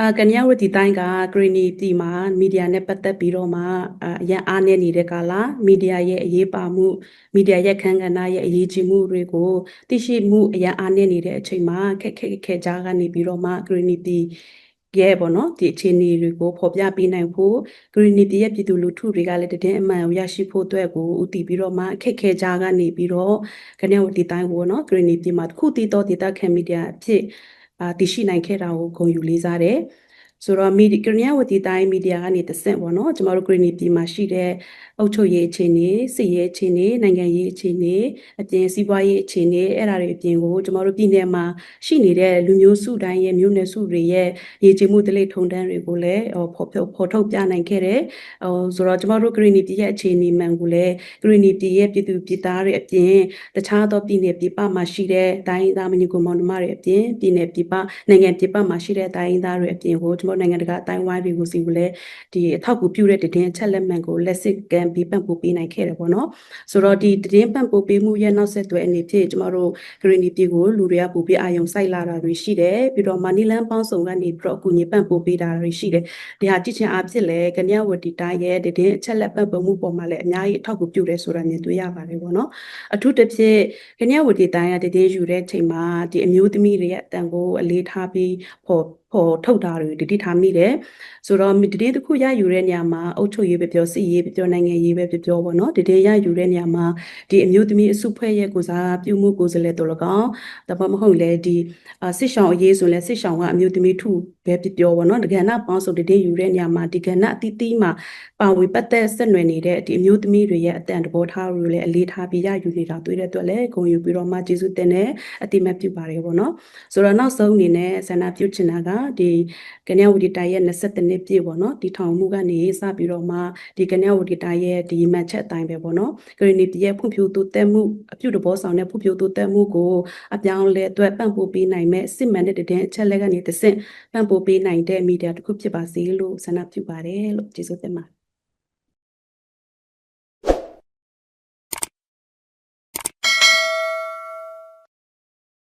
အာကညာဝတီတိုင်းကဂရီနီတီမှာမီဒီယာနဲ့ပတ်သက်ပြီးတော့မှအာအရန်အားနေနေတဲ့ကာလမီဒီယာရဲ့အရေးပါမှုမီဒီယာရဲ့ခန်းကဏ္ဍရဲ့အရေးကြီးမှုတွေကိုသိရှိမှုအရန်အားနေနေတဲ့အချိန်မှာခက်ခက်ခဲကြားကနေပြီးတော့မှဂရီနီတီရဲ့ပေါ့နော်ဒီအခြေအနေတွေကိုဖော်ပြပေးနိုင်ဖို့ဂရီနီတီရဲ့ပြည်သူလူထုတွေကလည်းတည်င်းအမှန်ကိုရရှိဖို့အတွက်ကိုဥတည်ပြီးတော့မှအခက်ခဲကြားကနေပြီးတော့ကညာဝတီတိုင်းကိုနော်ဂရီနီတီမှာတစ်ခုတည်တော့ဒေတာခံမီဒီယာအဖြစ် အာတည်ရှိနိုင်ခဲ့တာကိုဂုဏ်ယူလေးစားတယ် ဆိုတော့မီဒီကရဏဝတီတိုင်းမီဒီယာကနေတဆင့်ပေါ့နော်ကျမတို့ဂရီနီပြည်မှာရှိတဲ့အုပ်ချုပ်ရေးအခြေအနေစစ်ရေးအခြေအနေနိုင်ငံရေးအခြေအနေအပြင်စီးပွားရေးအခြေအနေအဲ့ဒါတွေအပြင်ကိုကျမတို့ပြည်နယ်မှာရှိနေတဲ့လူမျိုးစုတိုင်းရဲ့မျိုးနွယ်စုတွေရဲ့ရည်ကြည်မှုတလိထုံတန်းတွေကိုလည်းဟိုဖော်ဖော်ထုတ်ပြနိုင်ခဲ့တယ်ဟိုဆိုတော့ကျမတို့ဂရီနီပြည်ရဲ့အခြေအနေမှန်ကိုလည်းဂရီနီပြည်ရဲ့ပြည်သူပြည်သားတွေအပြင်တခြားသောပြည်နယ်ပြည်ပမှာရှိတဲ့တိုင်းသားမညီကိုမောင်နှမတွေအပြင်ပြည်နယ်ပြည်ပနိုင်ငံပြည်ပမှာရှိတဲ့တိုင်းသားတွေအပြင်ကိုကျမတို့နိုင်ငံတကာအတိုင်းဝိုင်းတွေကိုစီကိုလည်းဒီအထောက်အကူပြုတဲ့တည်င်းအချက်လက်မှန်ကိုလက်စစ်ကန်ပြီးပံ့ပိုးပေးနိုင်ခဲ့တယ်ပေါ့နော်ဆိုတော့ဒီတည်င်းပံ့ပိုးပေးမှုရဲ့နောက်ဆက်တွဲအနေဖြင့်ကျမတို့ဂရီနီပြည်ကိုလူတွေကပို့ပြီးအာယုံစိုက်လာတာတွေရှိတယ်ပြီးတော့မနီလန်ပေါင်းစုံကနေပြီးတော့အကူအညီပံ့ပိုးပေးတာတွေရှိတယ်ဒီဟာကြည့်ချင်အားဖြင့်လည်းကညာဝတီတိုင်းရဲ့တည်င်းအချက်လက်ပံ့ပိုးမှုပေါ်မှာလည်းအများကြီးအထောက်အကူပြုတယ်ဆိုတာမြင်တွေ့ရပါတယ်ပေါ့နော်အထူးသဖြင့်ကညာဝတီတိုင်းရဲ့တည်င်းယူတဲ့ချိန်မှာဒီအမျိုးသမီးတွေရဲ့အတန်ကိုအလေးထားပြီးပေါ်ပေါ်ထုတ်တာတွေတတိထားမိတယ်ဆိုတော့တတိတစ်ခုရယူတဲ့နေရာမှာအုပ်ချုပ်ရေးပဲပြောစစ်ရေးပဲပြောနိုင်ငံရေးပဲပြောပြောပေါ့နော်တတိရယူတဲ့နေရာမှာဒီအမျိုးသမီးအစုဖွဲ့ရဲ့ကိုစားပြုမှုကိုယ်စားလှယ်တို့၎င်းဒါမှမဟုတ်လေဒီစစ်ဆောင်အရေးဆိုလဲစစ်ဆောင်ကအမျိုးသမီးထုပဲပြောပြောပေါ့နော်ဒီကဏ္ဍပေါင်းစုံတတိယူတဲ့နေရာမှာဒီကဏ္ဍအသီးသီးမှာပါဝင်ပတ်သက်ဆက်နွယ်နေတဲ့ဒီအမျိုးသမီးတွေရဲ့အတန်တဘောထားတွေလည်းအလေးထားပြီးရယူနေတာတွေ့တဲ့အတွက်လည်းဂုဏ်ယူပြီးတော့မှကျေးဇူးတင်တယ်အတိမတ်ပြုပါတယ်ပေါ့နော်ဆိုတော့နောက်ဆုံးအနေနဲ့ဆန္ဒပြုချင်တာကဒီကနယဝတီတိုင်းရဲ့22နှစ်ပြည့်ပေါ့နော်ဒီထောင်မှုကနေစပြီးတော့မှဒီကနယဝတီတိုင်းရဲ့ဒီမှတ်ချက်အတိုင်းပဲပေါ့နော်ကရဏီပြည်ရဲ့ဖွံ့ဖြိုးတိုးတက်မှုအပြုတဘောဆောင်တဲ့ဖွံ့ဖြိုးတိုးတက်မှုကိုအပြောင်းလဲအတွက်ပံ့ပိုးပေးနိုင်မဲ့စစ်မှန်တဲ့တဲ့အချက်လက်ကနေတဆင့်ပံ့ပိုးပေးနိုင်တဲ့မီဒီယာတစ်ခုဖြစ်ပါစေလို့ဆန္ဒပြုပါတယ်လို့ကျေးဇူးတင်ပါတယ်